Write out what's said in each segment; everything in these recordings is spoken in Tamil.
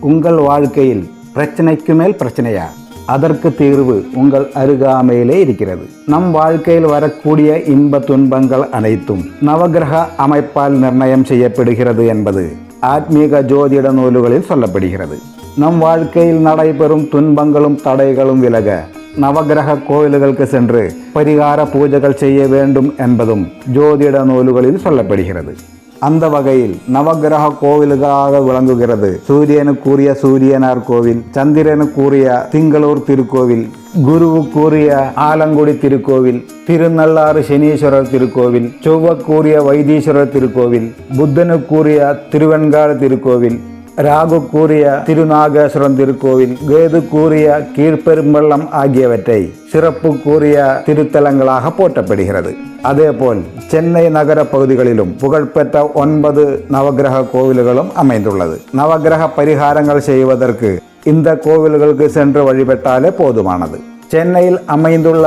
உங்கள் வாழ்க்கையில் பிரச்சனைக்கு மேல் பிரச்சனையா? அதற்கு தீர்வு உங்கள் அருகாமையிலே இருக்கிறது. நம் வாழ்க்கையில் வரக்கூடிய இன்ப துன்பங்கள் அனைத்தும் நவகிரக அமைப்பால் நிர்ணயம் செய்யப்படுகிறது என்பது ஆத்மீக ஜோதிட நூல்களில் சொல்லப்படுகிறது. நம் வாழ்க்கையில் நடைபெறும் துன்பங்களும் தடைகளும் விலக நவகிரக கோயில்களுக்கு சென்று பரிகார பூஜைகள் செய்ய வேண்டும் என்பதும் ஜோதிட நூல்களில் சொல்லப்படுகிறது. அந்த வகையில் நவகிரக கோவில்களாக விளங்குகிறது. சூரியனுக்குரிய சூரியனார் கோவில் சந்திரனுக்குரிய திங்களூர் திருக்கோவில் குருவுக்குரிய ஆலங்குடி திருக்கோவில் திருநள்ளாறு சனீஸ்வரர் திருக்கோவில் செவ்வக்கூறிய வைத்தீஸ்வரர் திருக்கோவில் புத்தனுக்குரிய திருவெண்காடு திருக்கோவில் ராகு கூறிய திருநாகேஸ்வரன் திருக்கோவில் கேது கூறிய கீழ்பெரும்பள்ளம் ஆகியவற்றை சிறப்பு கூறிய திருத்தலங்களாக போற்றப்படுகிறது. அதேபோல் சென்னை நகர பகுதிகளிலும் புகழ்பெற்ற ஒன்பது நவகிரக கோவில்களும் அமைந்துள்ளது. நவகிரக பரிகாரங்கள் செய்வதற்கு இந்த கோவில்களுக்கு சென்று வழிபட்டாலே போதுமானது. சென்னையில் அமைந்துள்ள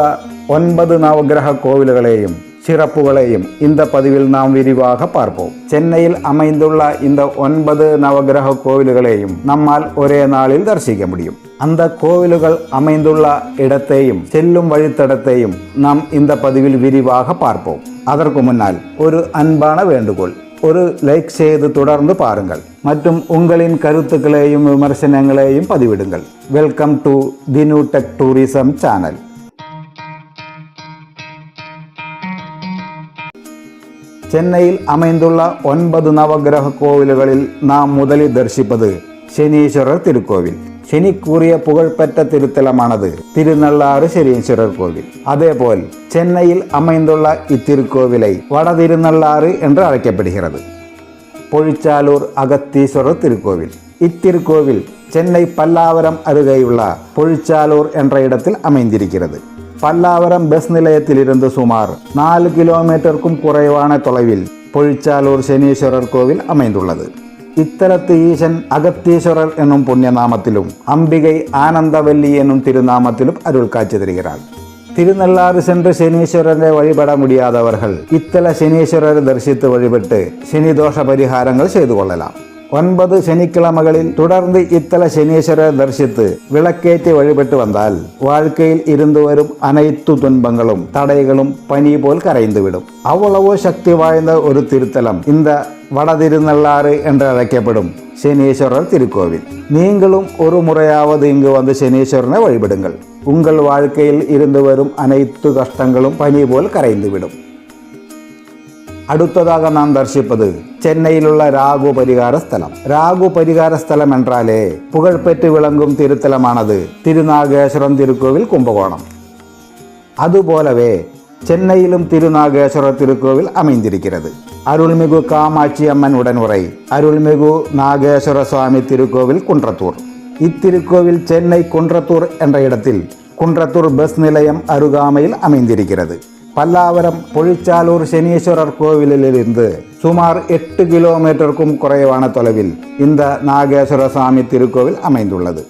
ஒன்பது நவகிரக கோவில்களையும் சிறப்புகளையும் இந்த பதிவில் நாம் விரிவாக பார்ப்போம். சென்னையில் அமைந்துள்ள இந்த ஒன்பது நவகிரக கோவில்களையும் நம்மால் ஒரே நாளில் தரிசிக்க முடியும். அந்த கோவில்கள் அமைந்துள்ள இடத்தையும் செல்லும் வழித்தடத்தையும் நாம் இந்த பதிவில் விரிவாக பார்ப்போம். அதற்கு முன்னால் ஒரு அன்பான வேண்டுகோள். ஒரு லைக் செய்து தொடர்ந்து பாருங்கள். மற்றும் உங்களின் கருத்துக்களையும் விமர்சனங்களையும் பதிவிடுங்கள். Welcome to Dinu tech tourism channel. சென்னையில் அமைந்துள்ள ஒன்பது நவகிரக கோவில்களில் நாம் முதலில் தரிசிப்பது சனீஸ்வரர் திருக்கோவில். சனிக்குரிய புகழ்பெற்ற திருத்தலமானது திருநள்ளாறு சனீஸ்வரர் கோவில். அதேபோல் சென்னையில் அமைந்துள்ள இத்திருக்கோவிலை வட திருநள்ளாறு என்று அழைக்கப்படுகிறது. பொழிச்சாலூர் அகத்தீஸ்வரர் திருக்கோவில். இத்திருக்கோவில் சென்னை பல்லாவரம் அருகேயுள்ள பொழிச்சாலூர் என்ற இடத்தில் அமைந்திருக்கிறது. பல்லாவரம் பஸ் நிலையத்திலிருந்து சுமார் நாலு கிலோமீட்டருக்கும் குறைவான தொலைவில் பொழிச்சாலூர் சனீஸ்வரர் கோவில் அமைந்துள்ளது இத்தலத்து ஈசன் அகத்தீஸ்வரர் என்னும் புண்ணியநாமத்திலும் அம்பிகை ஆனந்தவல்லி என்னும் திருநாமத்திலும் அருள் காட்சி தருகிறாள் திருநள்ளாறு சென்று சனீஸ்வரரை வழிபட முடியாதவர்கள் இத்தல சனீஸ்வரரை தரிசித்து வழிபட்டு சனி தோஷ பரிகாரங்கள் செய்து கொள்ளலாம் ஒன்பது சனிக்கிழமைகளில் தொடர்ந்து இத்தல சனீஸ்வரர் தரிசித்து விளக்கேற்றி வழிபட்டு வந்தால் வாழ்க்கையில் இருந்து வரும் அனைத்து துன்பங்களும் தடைகளும் பனி போல் கரைந்துவிடும் அவ்வளவோ சக்தி வாய்ந்த ஒரு திருத்தலம் இந்த வடதிருநள்ளாறு என்று அழைக்கப்படும் சனீஸ்வரர் திருக்கோவில் நீங்களும் ஒரு முறையாவது இங்கு வந்து சனீஸ்வரனை வழிபடுங்கள் உங்கள் வாழ்க்கையில் இருந்து வரும் அனைத்து கஷ்டங்களும் பனி போல் கரைந்துவிடும் அடுத்ததாக நாம் தரிசிப்பது சென்னையிலுள்ள ராகு பரிகார ஸ்தலம் ராகு பரிகார ஸ்தலம் என்றாலே புகழ்பெற்று விளங்கும் திருத்தலமானது திருநாகேஸ்வரம் திருக்கோவில் கும்பகோணம் அதுபோலவே சென்னையிலும் திருநாகேஸ்வர திருக்கோவில் அமைந்திருக்கிறது அருள்மிகு காமாட்சி அம்மன் உடனுரை அருள்மிகு நாகேஸ்வர சுவாமி திருக்கோவில் குன்றத்தூர் இத்திருக்கோவில் சென்னை குன்றத்தூர் என்ற இடத்தில் குன்றத்தூர் பஸ் நிலையம் அருகாமையில் அமைந்திருக்கிறது பல்லாவரம் பொழிச்சாலூர் சனீஸ்வரர் கோவிலிலிருந்து சுமார் எட்டு கிலோமீட்டருக்கும் குறைவான தொலைவில் இந்த நாகேஸ்வர சாமி திருக்கோவில் அமைந்துள்ளது.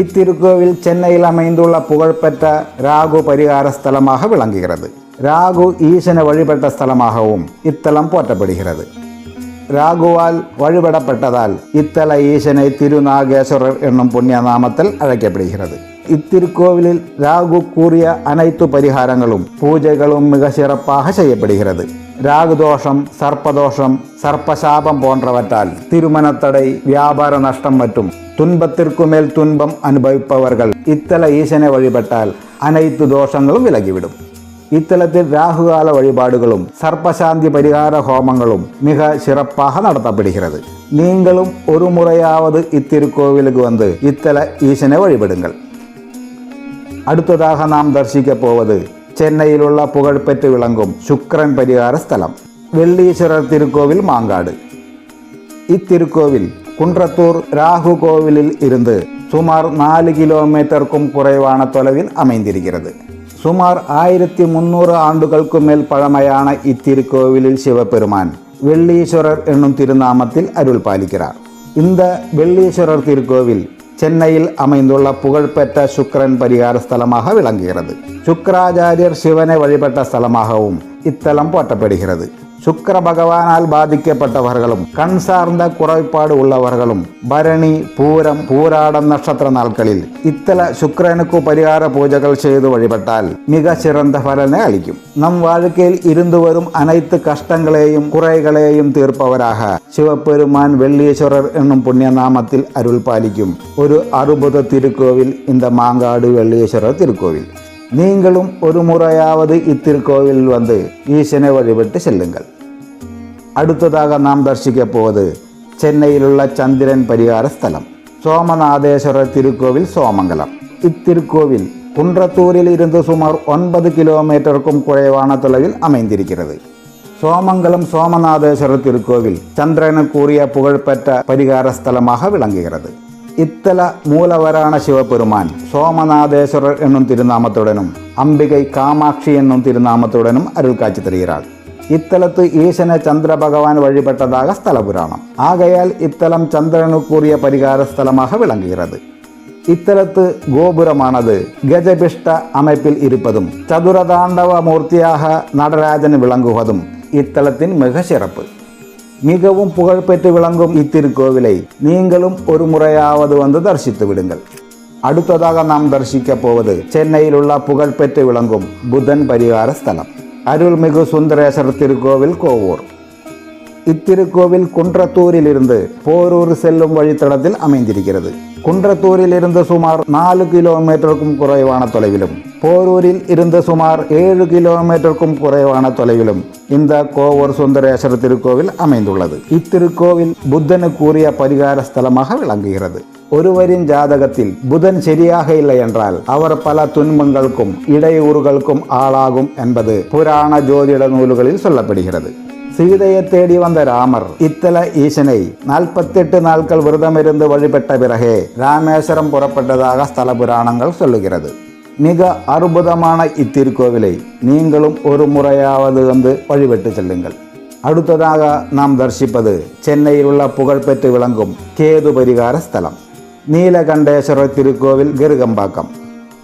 இத்திருக்கோவில் சென்னையில் அமைந்துள்ள புகழ்பெற்ற ராகு பரிகார ஸ்தலமாக விளங்குகிறது. ராகு ஈசனை வழிபட்ட ஸ்தலமாகவும் இத்தலம் போற்றப்படுகிறது. ராகுவால் வழிபடப்பட்டதால் இத்தல ஈசனை திருநாகேஸ்வரர் என்னும் புண்ணிய நாமத்தில் அழைக்கப்படுகிறது இத்திருக்கோவிலில் ராகு கூறிய அனைத்து பரிகாரங்களும் பூஜைகளும் மிக சிறப்பாக செய்யப்படுகிறது ராகு தோஷம் சர்ப்பதோஷம் சர்ப்பசாபம் போன்றவற்றால் திருமணத்தடை வியாபார நஷ்டம் மற்றும் துன்பத்திற்கு மேல் துன்பம் அனுபவிப்பவர்கள் இத்தல ஈசனை வழிபட்டால் அனைத்து தோஷங்களும் விலகிவிடும் இத்தலத்தில் ராகுகால வழிபாடுகளும் சர்ப்பசாந்தி பரிகார ஹோமங்களும் மிக சிறப்பாக நடத்தப்படுகிறது நீங்களும் ஒரு முறையாவது இத்திருக்கோவிலுக்கு வந்து இத்தல ஈசனை வழிபடுங்கள் அடுத்ததாக நாம் தரிசிக்க போவது சென்னையில் உள்ள புகழ்பெற்று விளங்கும் சுக்கரன் பரிகார ஸ்தலம் வெள்ளீஸ்வரர் திருக்கோவில் மாங்காடு இத்திருக்கோவில் குன்றத்தூர் ராகு கோவிலில் இருந்து சுமார் நாலு கிலோமீட்டருக்கும் குறைவான தொலைவில் அமைந்திருக்கிறது சுமார் ஆயிரத்தி முன்னூறு ஆண்டுகளுக்கு மேல் பழமையான இத்திருக்கோவிலில் சிவபெருமான் வெள்ளீஸ்வரர் என்னும் திருநாமத்தில் அருள் பாலிக்கிறார். இந்த வெள்ளீஸ்வரர் திருக்கோவில் சென்னையில் அமைந்துள்ள புகழ்பெற்ற சுக்கரன் பரிகார ஸ்தலமாக விளங்குகிறது. சுக்கராச்சாரியர் சிவனை வழிபட்ட ஸ்தலமாகவும் இத்தலம் போற்றப்படுகிறது. சுக்கிர பகவானால் பாதிக்கப்பட்டவர்களும் கண் சார்ந்த குறைபாடு உள்ளவர்களும் பரணி பூரம் பூராடம் நட்சத்திர நாட்களில் இத்தல சுக்கிரனுக்கு பரிகார பூஜைகள் செய்து வழிபட்டால் மிக சிறந்த பலனை அளிக்கும். நம் வாழ்க்கையில் இருந்து வரும் அனைத்து கஷ்டங்களையும் குறைகளையும் தீர்ப்பவராக சிவபெருமான் வெள்ளீஸ்வரர் என்னும் புண்ணிய நாமத்தில் அருள் பாலிக்கும். ஒரு அறுபது திருக்கோவில் இந்த மாங்காடு வெள்ளீஸ்வரர் திருக்கோவில். நீங்களும் ஒரு முறையாவது இத்திருக்கோவில் வந்து ஈசனை வழிபட்டு செல்லுங்கள். அடுத்ததாக நாம் தரிசிக்க போவது சென்னையிலுள்ள சந்திரன் பரிகார ஸ்தலம் சோமநாதேஸ்வரர் திருக்கோவில் சோமங்கலம். இத்திருக்கோவில் குன்றத்தூரில் இருந்து சுமார் ஒன்பது கிலோமீட்டருக்கும் குறைவான தொலைவில் அமைந்திருக்கிறது. சோமங்கலம் சோமநாதேஸ்வரர் திருக்கோவில் சந்திரனுக்குரிய புகழ்பெற்ற பரிகார ஸ்தலமாக விளங்குகிறது. இத்தல மூலவரான சிவபெருமான் சோமநாதேஸ்வரர் என்னும் திருநாமத்துடனும் அம்பிகை காமாட்சி என்னும் திருநாமத்துடனும் அருள் காட்சி தருகிறாள் இத்தலத்து ஈசன சந்திர பகவான் வழிபட்டதாக ஸ்தல புராணம் ஆகையால் இத்தலம் சந்திரனுக்குரிய பரிகார ஸ்தலமாக விளங்குகிறது இத்தலத்து கோபுரமானது கஜபிஷ்ட அமைப்பில் இருப்பதும் சதுரதாண்டவ மூர்த்தியாக நடராஜன் விளங்குவதும் இத்தலத்தின் மிக சிறப்பு மிகவும் புகழ்பெற்று விளங்கும் இத்திருக்கோவிலை நீங்களும் ஒரு முறையாவது வந்து தரிசித்து விடுங்கள். அடுத்ததாக நாம் தரிசிக்க போவது சென்னையில் உள்ள புகழ்பெற்று விளங்கும் புதன் பரிகார ஸ்தலம். அருள்மிகு சுந்தரேஸ்வரர் திருக்கோவில் கோவூர். இத்திருக்கோவில் குன்றத்தூரில் இருந்து போரூர் செல்லும் வழித்தடத்தில் அமைந்திருக்கிறது. குன்றத்தூரில் இருந்து சுமார் நாலு கிலோமீட்டருக்கும் குறைவான தொலைவிலும் போரூரில் இருந்து சுமார் ஏழு கிலோமீட்டருக்கும் குறைவான தொலைவிலும் இந்த கோவூர் சுந்தரேஸ்வரர் திருக்கோவில் அமைந்துள்ளது. இத்திருக்கோவில் புத்தனுக்குரிய பரிகார ஸ்தலமாக விளங்குகிறது. ஒருவரின் ஜாதகத்தில் புதன் சரியாக இல்லை என்றால் அவர் பல துன்பங்களுக்கும் இடையூறுகளுக்கும் ஆளாகும் என்பது புராண ஜோதிட நூல்களில் சொல்லப்படுகிறது. சீதையை தேடி வந்த ராமர் இத்தல ஈசனை நாற்பத்தெட்டு நாட்கள் விரதமிருந்து வழிபட்ட பிறகே ராமேஸ்வரம் புறப்பட்டதாக ஸ்தல புராணங்கள் சொல்லுகிறது. மிக அற்புதமான இத்திருக்கோவிலை நீங்களும் ஒரு முறையாவது வந்து வழிபட்டு செல்லுங்கள். அடுத்ததாக நாம் தரிசிப்பது சென்னையில் உள்ள புகழ்பெற்று விளங்கும் கேது பரிகார ஸ்தலம் நீலகண்டேஸ்வரர் திருக்கோவில் கிருகம்பாக்கம்.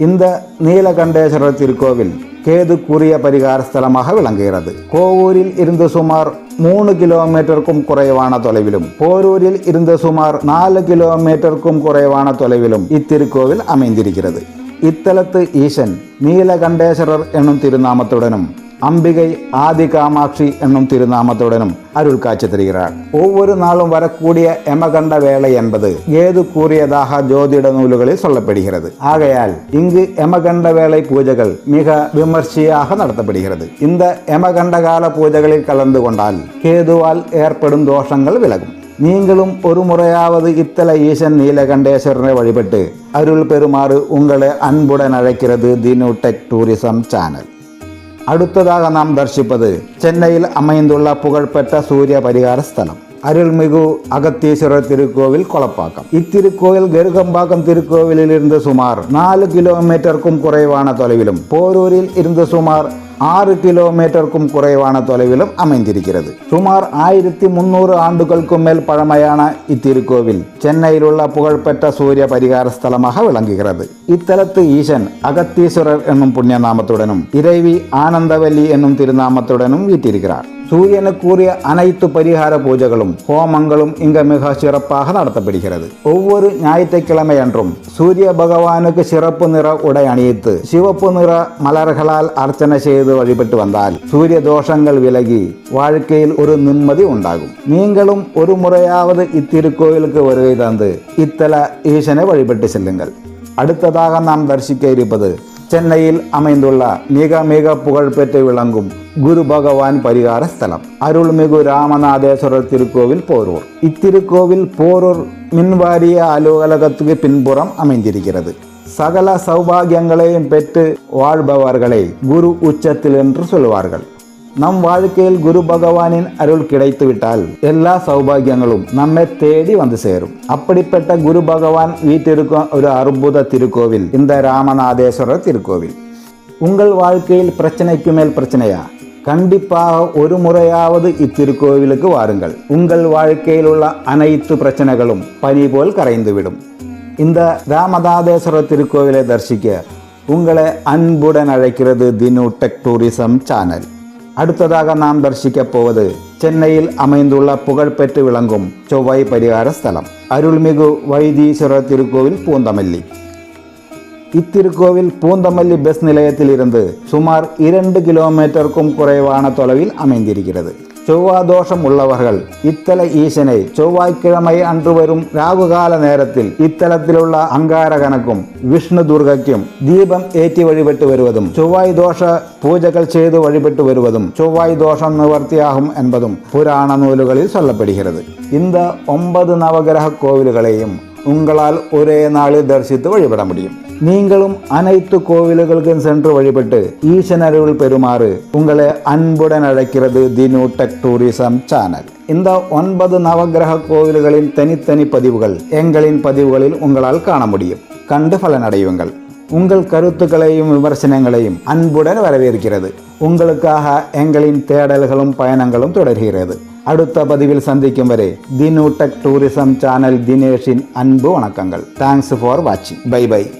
இந்த நீலகண்டேஸ்வரர் திருக்கோவில் கேதுக்குரிய பரிகார ஸ்தலமாக விளங்குகிறது. கோவூரில் இருந்து சுமார் மூணு கிலோமீட்டருக்கும் குறைவான தொலைவிலும் போரூரில் இருந்து சுமார் நாலு கிலோமீட்டருக்கும் குறைவான தொலைவிலும் இத்திருக்கோவில் அமைந்திருக்கிறது. இத்தலத்து ஈசன் நீலகண்டேஸ்வரர் என்னும் திருநாமத்துடனும் அம்பிகை ஆதி காமாட்சி என்னும் திருநாமத்துடனும் அருள் காட்சி தருகிறார். ஒவ்வொரு நாளும் வரக்கூடிய எமகண்ட வேலை என்பது ஏது கூறியதாக ஜோதிட நூல்களில் சொல்லப்படுகிறது. ஆகையால் இங்கு எமகண்ட வேலை பூஜைகள் மிக விமர்சையாக நடத்தப்படுகிறது. இந்த எமகண்ட கால பூஜைகளில் கலந்து கொண்டால் கேதுவால் ஏற்படும் தோஷங்கள் விலகும். நீங்களும் ஒரு முறையாவது இத்தல ஈசன் நீலகண்டேஸ்வரனை வழிபட்டு அருள் பெறுமாறு உங்களை அன்புடன் அழைக்கிறது தினு டெக் டூரிசம் சேனல். அடுத்ததாக நாம் தரிசிப்பது சென்னையில் அமைந்துள்ள புகழ்பெற்ற சூரிய பரிகார ஸ்தலம் அருள்மிகு அகத்தீஸ்வரர் திருக்கோவில் கொலப்பாக்கம் இத்திருக்கோவில் கருகம்பாக்கம் திருக்கோவிலில் இருந்து சுமார் நாலு கிலோமீட்டருக்கும் குறைவான தொலைவிலும் போரூரில் இருந்து சுமார் ஆறு கிலோமீட்டருக்கும் குறைவான தொலைவிலும் அமைந்திருக்கிறது. சுமார் ஆயிரத்தி முன்னூறு ஆண்டுகளுக்கும் மேல் பழமையான இத்திருக்கோவில் சென்னையில் உள்ள புகழ்பெற்ற சூரிய பரிகார ஸ்தலமாக விளங்குகிறது. இத்தலத்து ஈசன் அகத்தீஸ்வரர் என்னும் புண்ணிய நாமத்துடனும் இறைவி ஆனந்தவல்லி என்னும் திருநாமத்துடனும் வீட்டிருக்கிறார் சூரியனுக்குரிய அனைத்து பரிகார பூஜைகளும் ஹோமங்களும் இங்க மிக சிறப்பாக நடத்தப்படுகிறது. ஒவ்வொரு ஞாயிற்றுக்கிழமை அன்றும் சூரிய பகவானுக்கு சிறப்பு நிற உடை அணிவித்து சிவப்பு நிற மலர்களால் அர்ச்சனை செய்து வழிபட்டு வந்தால் சூரிய தோஷங்கள் விலகி வாழ்க்கையில் ஒரு நிம்மதி உண்டாகும் நீங்களும் ஒரு முறையாவது இத்திருக்கோயிலுக்கு வருகை தந்து இத்தல ஈசனை வழிபட்டு செல்லுங்கள் அடுத்ததாக நாம் தரிசிக்க இருப்பது சென்னையில் அமைந்துள்ள மிக மிக புகழ்பெற்று விளங்கும் குரு பகவான் பரிகார ஸ்தலம் அருள்மிகு ராமநாதேஸ்வரர் திருக்கோவில் போரூர் இத்திருக்கோவில் போரூர் மின்வாரிய அலுவலகத்துக்கு பின்புறம் அமைந்திருக்கிறது சகல சௌபாகியங்களையும் பெற்று வாழ்பவர்களை குரு உச்சத்தில் என்று சொல்வார்கள் நம் வாழ்க்கையில் குரு பகவானின் அருள் கிடைத்துவிட்டால் எல்லா சௌபாகியங்களும் நம்மை தேடி வந்து சேரும். அப்படிப்பட்ட குரு பகவான் வீட்டிற்கும் ஒரு அற்புத திருக்கோவில் இந்த ராமநாதேஸ்வரர் திருக்கோவில். உங்கள் வாழ்க்கையில் பிரச்சனைக்கு மேல் பிரச்சனையா? கண்டிப்பாக ஒரு முறையாவது இத்திருக்கோவிலுக்கு வாருங்கள். உங்கள் வாழ்க்கையில் உள்ள அனைத்து பிரச்சனைகளும் பனி போல் கரைந்துவிடும். இந்த ராமநாதேஸ்வரர் திருக்கோவிலை தரிசிக்க உங்களை அன்புடன் அழைக்கிறது தினு டெக் டூரிசம் சேனல் அடுத்ததாக நாம் தரிசிக்கப் போவது சென்னையில் அமைந்துள்ள புகழ்பெற்று விளங்கும் செவ்வாய் பரிகார ஸ்தலம் அருள்மிகு வைத்தீஸ்வரர் திருக்கோவில் பூந்தமல்லி. இத்திருக்கோவில் பூந்தமல்லி பஸ் நிலையத்தில் இருந்து சுமார் இரண்டு கிலோமீட்டருக்கும் குறைவான தொலைவில் அமைந்திருக்கிறது. செவ்வாதோஷம் உள்ளவர்கள் இத்தல ஈசனை செவ்வாய்க்கிழமை அன்று வரும் ராகுகால நேரத்தில் இத்தலத்திலுள்ள அங்காரகனுக்கும் விஷ்ணு துர்கைக்கும் தீபம் ஏற்றி வழிபட்டு வருவதும் செவ்வாய் தோஷ பூஜைகள் செய்து வழிபட்டு வருவதும் செவ்வாய் தோஷம் நிவர்த்தியாகும் என்பதும் புராண நூல்களில் சொல்லப்படுகிறது இந்த ஒன்பது நவகிரக கோவில்களையும் உங்களால் ஒரே நாளில் தரிசித்து வழிபட முடியும் நீங்களும் அனைத்து கோவில்களுக்கும் சென்று வழிபட்டு ஈசனருள் பெறுமாறு உங்களை அன்புடன் அழைக்கிறது தினு டெக் டூரிசம் சேனல் இந்த ஒன்பது நவகிரக கோவில்களின் தனித்தனி பதிவுகள் எங்களின் பதிவுகளில் உங்களால் காண முடியும். கண்டு பலனடையுங்கள். உங்கள் கருத்துக்களையும் விமர்சனங்களையும் அன்புடன் வரவேற்கிறது. உங்களுக்காக எங்களின் தேடல்களும் பயணங்களும் தொடர்கிறது. அடுத்த பதிவில் சந்திக்கும் வரை தினு டெக் டூரிசம் சேனல் தினேஷின் அன்பு வணக்கங்கள். தேங்க்ஸ் ஃபார் வாட்சிங் பை பை